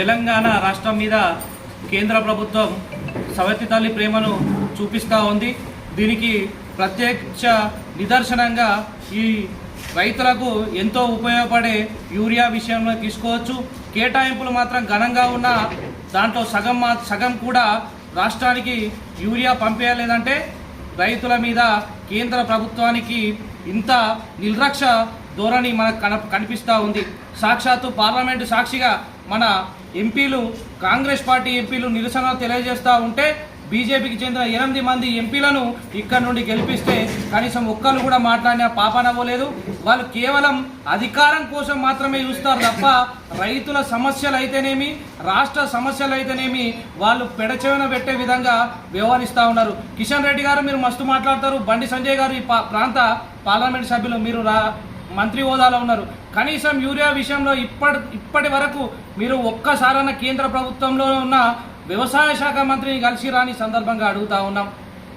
తెలంగాణ రాష్ట్రం మీద కేంద్ర ప్రభుత్వం సవతి తల్లి ప్రేమను చూపిస్తూ ఉంది. దీనికి ప్రత్యక్ష నిదర్శనంగా ఈ రైతులకు ఎంతో ఉపయోగపడే యూరియా విషయంలో తీసుకోవచ్చు. కేటాయింపులు మాత్రం ఘనంగా ఉన్న దాంట్లో సగం సగం కూడా రాష్ట్రానికి యూరియా పంపేయలేదంటే రైతుల మీద కేంద్ర ప్రభుత్వానికి ఇంత నిర్లక్ష్య ధోరణి మనకు కన కనిపిస్తూ ఉంది. సాక్షాత్తు పార్లమెంటు సాక్షిగా మన ఎంపీలు కాంగ్రెస్ పార్టీ ఎంపీలు నిరసన తెలియజేస్తూ ఉంటే బీజేపీకి చెందిన ఎనిమిది మంది ఎంపీలను ఇక్కడ నుండి గెలిపిస్తే కనీసం ఒక్కరు కూడా మాట్లాడిన పాపనవ్వలేదు వాళ్ళు కేవలం అధికారం కోసం మాత్రమే చూస్తారు తప్ప రైతుల సమస్యలు అయితేనేమి రాష్ట్ర సమస్యలు అయితేనేమి వాళ్ళు పెడచెవిన పెట్టే విధంగా వ్యవహరిస్తూ ఉన్నారు. కిషన్ రెడ్డి గారు మీరు మస్తు మాట్లాడతారు. బండి సంజయ్ గారు ఈ పా- ప్రాంత పార్లమెంట్ సభ్యులు మీరు రా మంత్రి హోదాలో ఉన్నారు. కనీసం యూరియా విషయంలో ఇప్పటి ఇప్పటి వరకు మీరు ఒక్కసారన్న కేంద్ర ప్రభుత్వంలో ఉన్న వ్యవసాయ శాఖ మంత్రిని కలిసి రాని సందర్భంగా అడుగుతా ఉన్నాం.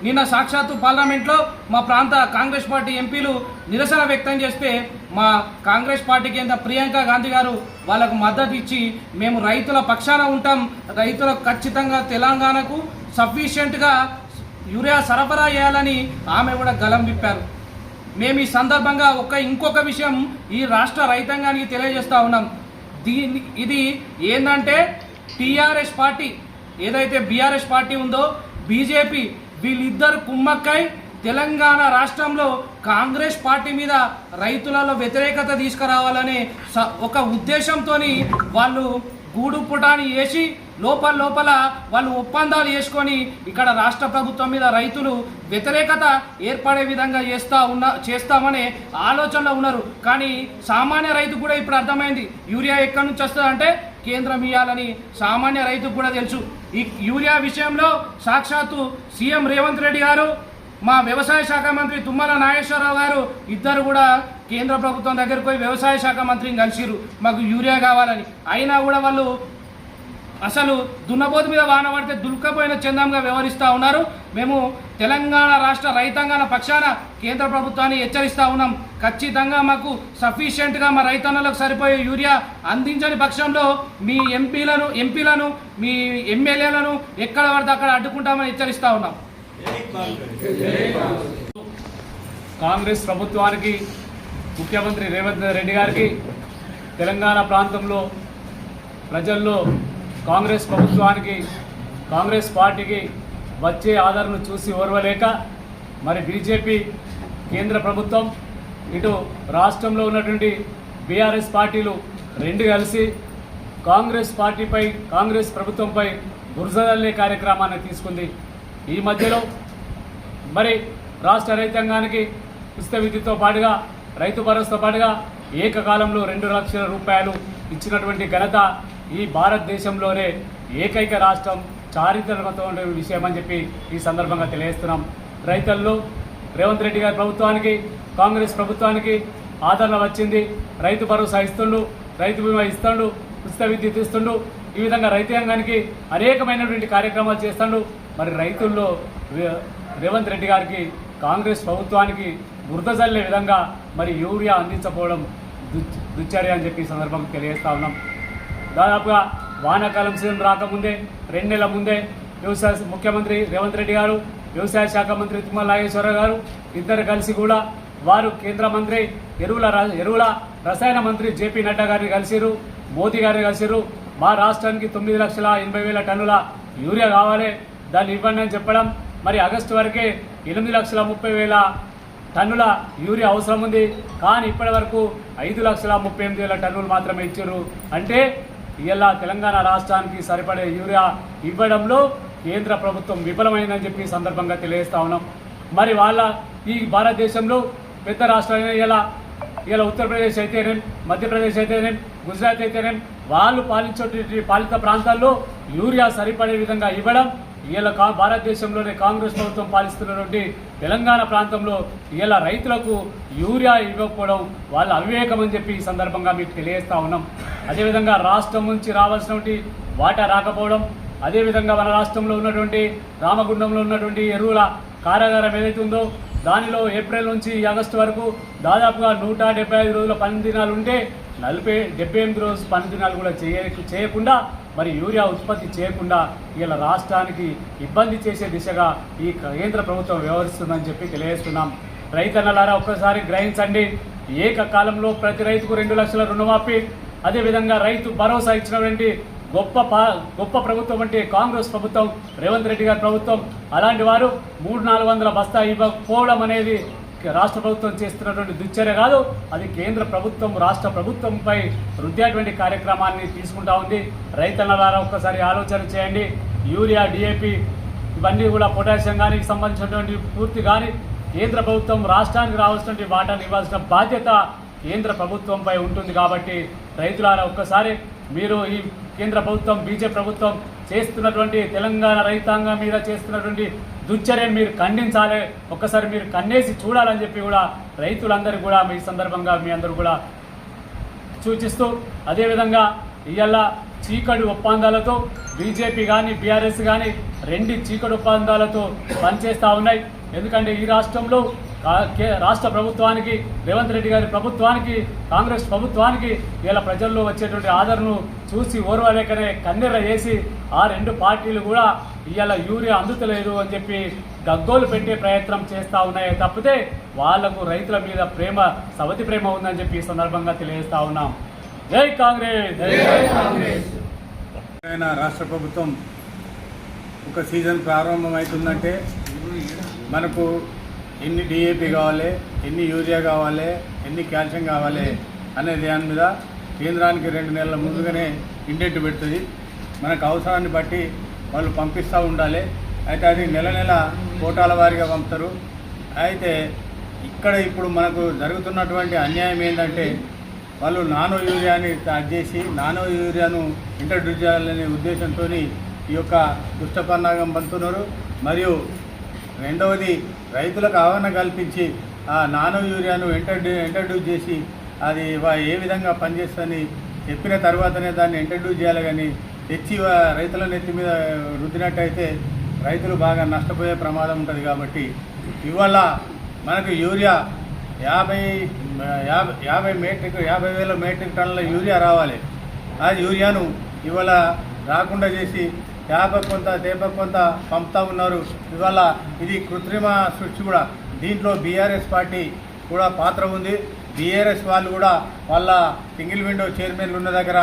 నిన్న సాక్షాత్తు పార్లమెంట్లో మా ప్రాంత కాంగ్రెస్ పార్టీ ఎంపీలు నిరసన వ్యక్తం చేస్తే మా కాంగ్రెస్ పార్టీ కింద ప్రియాంక గాంధీ గారు వాళ్ళకు మద్దతు ఇచ్చి మేము రైతుల పక్షాన ఉంటాం. రైతులకు ఖచ్చితంగా తెలంగాణకు సఫిషియెంట్గా యూరియా సరఫరా చేయాలని ఆమె కూడా గలం విప్పారు. మేము ఈ సందర్భంగా ఒక ఇంకొక విషయం ఈ రాష్ట్ర రైతాంగానికి తెలియజేస్తా ఉన్నాం. దీని ఇది ఏంటంటే టీఆర్ఎస్ పార్టీ. ఏదైతే బీఆర్ఎస్ పార్టీ ఉందో బీజేపీ వీళ్ళిద్దరు కుమ్మక్కై తెలంగాణ రాష్ట్రంలో కాంగ్రెస్ పార్టీ మీద రైతులలో వ్యతిరేకత తీసుకురావాలనే స- ఒక ఉద్దేశంతో వాళ్ళు గూడు పుటాని వేసి లోపల లోపల వాళ్ళు ఒప్పందాలు చేసుకొని ఇక్కడ రాష్ట్ర ప్రభుత్వం మీద రైతులు వ్యతిరేకత ఏర్పడే విధంగా చేస్తా ఉన్న చేస్తామనే ఆలోచనలో ఉన్నారు. కానీ సామాన్య రైతు కూడా ఇప్పుడు అర్థమైంది. యూరియా ఎక్కడి నుంచి వస్తుందంటే కేంద్రం ఇవ్వాలని సామాన్య రైతుకు కూడా తెలుసు. ఈ యూరియా విషయంలో సాక్షాత్తు సీఎం రేవంత్ రెడ్డి గారు మా వ్యవసాయ శాఖ మంత్రి తుమ్మల నాగేశ్వరరావు గారు ఇద్దరు కూడా కేంద్ర ప్రభుత్వం దగ్గరకు పోయి వ్యవసాయ శాఖ మంత్రిని కలిసిరు మాకు యూరియా కావాలని. అయినా కూడా వాళ్ళు అసలు దున్నపోతు మీద వాన పడితే దుల్కపోయిన చందంగా వ్యవహరిస్తూ ఉన్నారు. మేము తెలంగాణ రాష్ట్ర రైతాంగాల పక్షాన కేంద్ర ప్రభుత్వాన్ని హెచ్చరిస్తూ ఉన్నాం. ఖచ్చితంగా మాకు సఫిషియెంట్గా మా రైతన్నలకు సరిపోయే యూరియా అందించని పక్షంలో మీ ఎంపీలను ఎంపీలను మీ ఎమ్మెల్యేలను ఎక్కడ పడితే అక్కడ అడ్డుకుంటామని హెచ్చరిస్తూ ఉన్నాం. కాంగ్రెస్ ప్రభుత్వానికి ముఖ్యమంత్రి రేవంత్ రెడ్డి గారికి తెలంగాణ ప్రాంతంలో ప్రజల్లో కాంగ్రెస్ ప్రభుత్వానికి కాంగ్రెస్ పార్టీకి వచ్చే ఆదరణ చూసి ఓర్వలేక మరి బీజేపీ కేంద్ర ప్రభుత్వం ఇటు రాష్ట్రంలో ఉన్నటువంటి బీఆర్ఎస్ పార్టీలు రెండు కలిసి కాంగ్రెస్ పార్టీపై కాంగ్రెస్ ప్రభుత్వంపై బురదల్లే కార్యక్రమాన్ని తీసుకుంది. ఈ మధ్యలో మరి రాష్ట్ర రైతాంగానికి ఉచిత విద్యుత్తో పాటుగా రైతు భరోసాతో పాటుగా ఏకకాలంలో రెండు లక్షల రూపాయలు ఇచ్చినటువంటి ఘనత ఈ భారతదేశంలోనే ఏకైక రాష్ట్రం చారిత్రాత్మకమైన విషయం అని చెప్పి ఈ సందర్భంగా తెలియజేస్తున్నాం. రైతుల్లో రేవంత్ రెడ్డి గారి ప్రభుత్వానికి కాంగ్రెస్ ప్రభుత్వానికి ఆదరణ వచ్చింది. రైతు భరోసా ఇస్తుండు రైతు బీమా ఇస్తుండు ఉచిత విద్యుత్ ఇస్తుండు. ఈ విధంగా రైతాంగానికి అనేకమైనటువంటి కార్యక్రమాలు చేస్తుండు. మరి రైతుల్లో రేవంత్ రెడ్డి గారికి కాంగ్రెస్ ప్రభుత్వానికి బురద చల్లే విధంగా మరి యూరియా అందించకపోవడం దుచ్- దుశ్చర్య అని చెప్పి ఈ సందర్భంగా తెలియజేస్తా ఉన్నాం. దాదాపుగా వానాకాలం సీజన్ రాకముందే రెండు నెలల ముందే వ్యవసాయ ముఖ్యమంత్రి రేవంత్ రెడ్డి గారు వ్యవసాయ శాఖ మంత్రి తిమ్మల నాగేశ్వరరావు గారు ఇద్దరు కలిసి కూడా వారు కేంద్ర మంత్రి ఎరువుల ఎరువుల రసాయన మంత్రి జేపీ నడ్డా గారిని కలిసిరు మోదీ గారిని కలిసిరు మా రాష్ట్రానికి తొమ్మిది లక్షల ఎనభై వేల టన్నుల యూరియా కావాలి దాన్ని ఇవ్వండి అని చెప్పడం. మరి ఆగస్టు వరకే ఎనిమిది లక్షల ముప్పై వేల టన్నుల యూరియా అవసరం ఉంది. కానీ ఇప్పటి వరకు ఐదు లక్షల ముప్పై ఎనిమిది వేల టన్నులు మాత్రమే ఇచ్చారు. అంటే ఇలా తెలంగాణ రాష్ట్రానికి సరిపడే యూరియా ఇవ్వడంలో కేంద్ర ప్రభుత్వం విఫలమైందని చెప్పి సందర్భంగా తెలియజేస్తా ఉన్నాం. మరి వాళ్ళ ఈ భారతదేశంలో పెద్ద రాష్ట్రాలైన ఇలా ఇలా ఉత్తరప్రదేశ్ అయితేనేం మధ్యప్రదేశ్ అయితేనేం గుజరాత్ అయితేనేం వాళ్ళు పాలించే పాలిత ప్రాంతాల్లో యూరియా సరిపడే విధంగా ఇవ్వడం ఇలా కా భారతదేశంలోనే కాంగ్రెస్ ప్రభుత్వం పాలిస్తున్నటువంటి తెలంగాణ ప్రాంతంలో ఇలా రైతులకు యూరియా ఇవ్వకపోవడం వాళ్ళ అవివేకం అని చెప్పి ఈ సందర్భంగా మీకు తెలియజేస్తా ఉన్నాం. అదేవిధంగా రాష్ట్రం నుంచి రావాల్సినటువంటి వాటా రాకపోవడం అదేవిధంగా మన రాష్ట్రంలో ఉన్నటువంటి రామగుండంలో ఉన్నటువంటి ఎరువుల కారాగారం ఏదైతే ఉందో దానిలో ఏప్రిల్ నుంచి ఆగస్టు వరకు దాదాపుగా నూట డెబ్బై ఐదు రోజుల పని దినాలు ఉంటే నలభై డెబ్బై ఎనిమిది రోజు పని దినాలు కూడా చేయ చేయకుండా మరి యూరియా ఉత్పత్తి చేయకుండా ఇలా రాష్ట్రానికి ఇబ్బంది చేసే దిశగా ఈ కేంద్ర ప్రభుత్వం వ్యవహరిస్తుందని చెప్పి తెలియజేస్తున్నాం. రైతన్నలారా ఒక్కసారి గ్రహించండి. ఏకకాలంలో ప్రతి రైతుకు రెండు లక్షల రుణమాఫీ అదేవిధంగా రైతు భరోసా ఇచ్చినటువంటి గొప్ప పా- గొప్ప ప్రభుత్వం అంటే కాంగ్రెస్ ప్రభుత్వం రేవంత్ రెడ్డి గారి ప్రభుత్వం అలాంటి వారు మూడు నాలుగు వందల బస్తా ఇవ్వకపోవడం అనేది రాష్ట్ర ప్రభుత్వం చేస్తున్నటువంటి దుశ్చర్య కాదు అది కేంద్ర ప్రభుత్వం రాష్ట్ర ప్రభుత్వంపై రుద్దేటువంటి కార్యక్రమాన్ని తీసుకుంటా ఉంది. ద్వారా ఒక్కసారి ఆలోచన చేయండి. యూరియా డిఏపి ఇవన్నీ కూడా పొటాషియం కానీ సంబంధించినటువంటి పూర్తి కానీ కేంద్ర ప్రభుత్వం రాష్ట్రానికి రావాల్సినటువంటి వాటాను ఇవ్వాల్సిన బాధ్యత కేంద్ర ప్రభుత్వంపై ఉంటుంది కాబట్టి రైతులారా ఒక్కసారి మీరు ఈ కేంద్ర ప్రభుత్వం బీజేపీ ప్రభుత్వం చేస్తున్నటువంటి తెలంగాణ రైతాంగం మీద చేస్తున్నటువంటి దుశ్చర్యను మీరు ఖండించాలి. ఒక్కసారి మీరు కన్నేసి చూడాలని చెప్పి కూడా రైతులందరూ కూడా మీ సందర్భంగా మీ అందరూ కూడా సూచిస్తూ అదేవిధంగా ఇవాళ చీకటి ఒప్పందాలతో బీజేపీ కానీ బీఆర్ఎస్ కానీ రెండు చీకటి ఒప్పందాలతో పనిచేస్తూ ఉన్నాయి. ఎందుకంటే ఈ రాష్ట్రంలో రాష్ట్ర ప్రభుత్వానికి రేవంత్ రెడ్డి గారి ప్రభుత్వానికి కాంగ్రెస్ ప్రభుత్వానికి ఇలా ప్రజల్లో వచ్చేటువంటి ఆదరణను చూసి ఓర్వలేకనే కన్నెర వేసి ఆ రెండు పార్టీలు కూడా ఇవాళ యూరియా అందుతలేదు అని చెప్పి గగ్గోలు పెట్టే ప్రయత్నం చేస్తూ ఉన్నాయే తప్పితే వాళ్ళకు రైతుల మీద ప్రేమ సవతి ప్రేమ ఉందని చెప్పి ఈ సందర్భంగా తెలియజేస్తా ఉన్నాం. జై కాంగ్రెస్! రాష్ట్ర ప్రభుత్వం ఒక సీజన్ ప్రారంభమవుతుందంటే మనకు ఎన్ని డిఏపి కావాలి ఎన్ని యూరియా కావాలి ఎన్ని కాల్షియం కావాలి అనే దాని మీద కేంద్రానికి రెండు నెలల ముందుగానే ఇండెంట్ పెడుతుంది. మనకు అవసరాన్ని బట్టి వాళ్ళు పంపిస్తూ ఉండాలి. అయితే అది నెల నెల కోటాల వారీగా పంపుతారు. అయితే ఇక్కడ ఇప్పుడు మనకు జరుగుతున్నటువంటి అన్యాయం ఏంటంటే వాళ్ళు నానో యూరియాని స్టార్ట్ చేసి నానో యూరియాను ఇంట్రడ్యూస్ చేయాలనే ఉద్దేశంతో ఈ యొక్క దుష్టపన్నాగం పంతున్నారు మరియు రెండవది రైతులకు అవగాహన కల్పించి ఆ నానో యూరియాను ఇంట్రడ్యూ ఇంట్రడ్యూస్ చేసి అది ఏ విధంగా పనిచేస్తుందని చెప్పిన తర్వాతనే దాన్ని ఇంట్రడ్యూస్ చేయాలి కానీ తెచ్చి రైతుల నెత్తి మీద రుద్దినట్టయితే రైతులు బాగా నష్టపోయే ప్రమాదం ఉంటుంది కాబట్టి ఇవాళ మనకు యూరియా యాభై యాభై యాభై మెట్రిక్ యాభై వేల మెట్రిక్ టన్నుల యూరియా రావాలి. ఆ యూరియాను ఇవాళ రాకుండా చేసి యాభై కొంత డెబ్బై కొంత పంపుతా ఉన్నారు. ఇవాళ ఇది కృత్రిమ సృష్టి కూడా. దీంట్లో బీఆర్ఎస్ పార్టీ కూడా పాత్ర ఉంది. బీఆర్ఎస్ వాళ్ళు కూడా వాళ్ళ సింగిల్ విండో చైర్మన్లు ఉన్న దగ్గర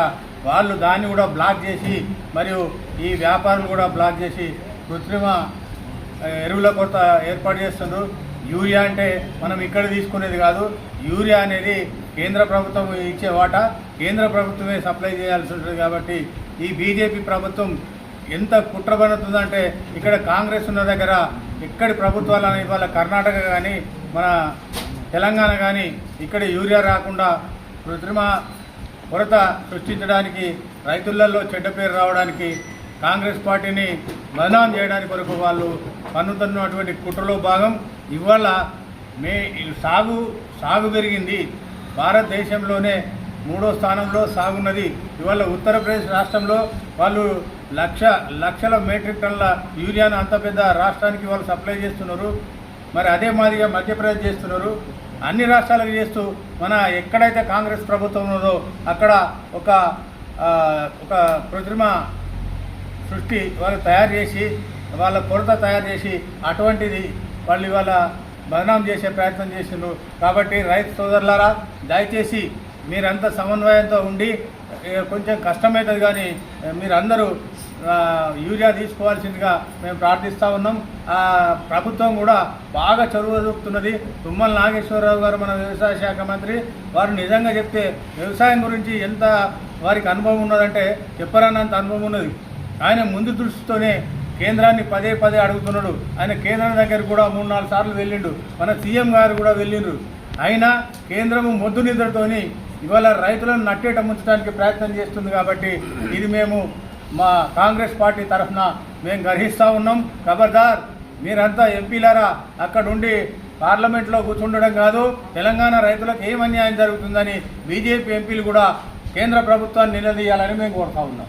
వాళ్ళు దాన్ని కూడా బ్లాక్ చేసి మరియు ఈ వ్యాపారం కూడా బ్లాక్ చేసి కృత్రిమ ఎరువుల కొరత ఏర్పాటు చేస్తున్నారు. యూరియా అంటే మనం ఇక్కడ తీసుకునేది కాదు. యూరియా అనేది కేంద్ర ప్రభుత్వం ఇచ్చే వాటా. కేంద్ర ప్రభుత్వమే సప్లై చేయాల్సి ఉంటుంది కాబట్టి ఈ బీజేపీ ప్రభుత్వం ఎంత కుట్ర పడుతుందంటే ఇక్కడ కాంగ్రెస్ ఉన్న దగ్గర ఇక్కడి అనేది ఇవాళ కర్ణాటక కానీ మన తెలంగాణ కానీ ఇక్కడ యూరియా రాకుండా కృత్రిమ కొరత సృష్టించడానికి రైతులలో చెడ్డ పేరు రావడానికి కాంగ్రెస్ పార్టీని బదనాం చేయడానికి కొరకు వాళ్ళు పన్నుతున్నటువంటి కుట్రలో భాగం. ఇవాళ మే సాగు సాగు పెరిగింది. భారతదేశంలోనే మూడో స్థానంలో సాగున్నది. ఇవాళ ఉత్తరప్రదేశ్ రాష్ట్రంలో వాళ్ళు లక్ష లక్షల మెట్రిక్ టన్నుల యూరియాను అంత పెద్ద రాష్ట్రానికి వాళ్ళు సప్లై చేస్తున్నారు. మరి అదే మాదిరిగా మధ్యప్రదేశ్ చేస్తున్నారు. అన్ని రాష్ట్రాలకు చేస్తూ మన ఎక్కడైతే కాంగ్రెస్ ప్రభుత్వం ఉన్నదో అక్కడ ఒక ఒక కృత్రిమ సృష్టి వాళ్ళు తయారు చేసి వాళ్ళ కొరత తయారు చేసి అటువంటిది వాళ్ళు ఇవాళ బదనాం చేసే ప్రయత్నం చేసిండ్రు. కాబట్టి రైతు సోదరులారా దయచేసి మీరంతా సమన్వయంతో ఉండి కొంచెం కష్టమవుతుంది కానీ మీరందరూ యూరియా తీసుకోవాల్సిందిగా మేము ప్రార్థిస్తూ ఉన్నాం. ప్రభుత్వం కూడా బాగా చొరవ చూపుతున్నది తుమ్మల నాగేశ్వరరావు గారు మన వ్యవసాయ శాఖ మంత్రి వారు నిజంగా చెప్తే వ్యవసాయం గురించి ఎంత వారికి అనుభవం ఉన్నదంటే చెప్పరానంత అనుభవం ఉన్నది. ఆయన ముందు దృష్టితోనే కేంద్రాన్ని పదే పదే అడుగుతున్నాడు. ఆయన కేంద్రం దగ్గర కూడా మూడు నాలుగు సార్లు వెళ్ళిండు. మన సీఎం గారు కూడా వెళ్ళిండ్రు. అయినా కేంద్రము మొద్దు నిద్రతోని ఇవాళ రైతులను నట్టేట ముంచడానికి ప్రయత్నం చేస్తుంది కాబట్టి ఇది మేము మా కాంగ్రెస్ పార్టీ తరఫున మేము గ్రహిస్తూ ఉన్నాం. ఖబర్దార్ మీరంతా ఎంపీలారా అక్కడ ఉండి పార్లమెంట్లో కూర్చుండడం కాదు తెలంగాణ రైతులకు ఏం అన్యాయం జరుగుతుందని బీజేపీ ఎంపీలు కూడా కేంద్ర ప్రభుత్వాన్ని నిలదీయాలని మేము కోరుతా ఉన్నాం.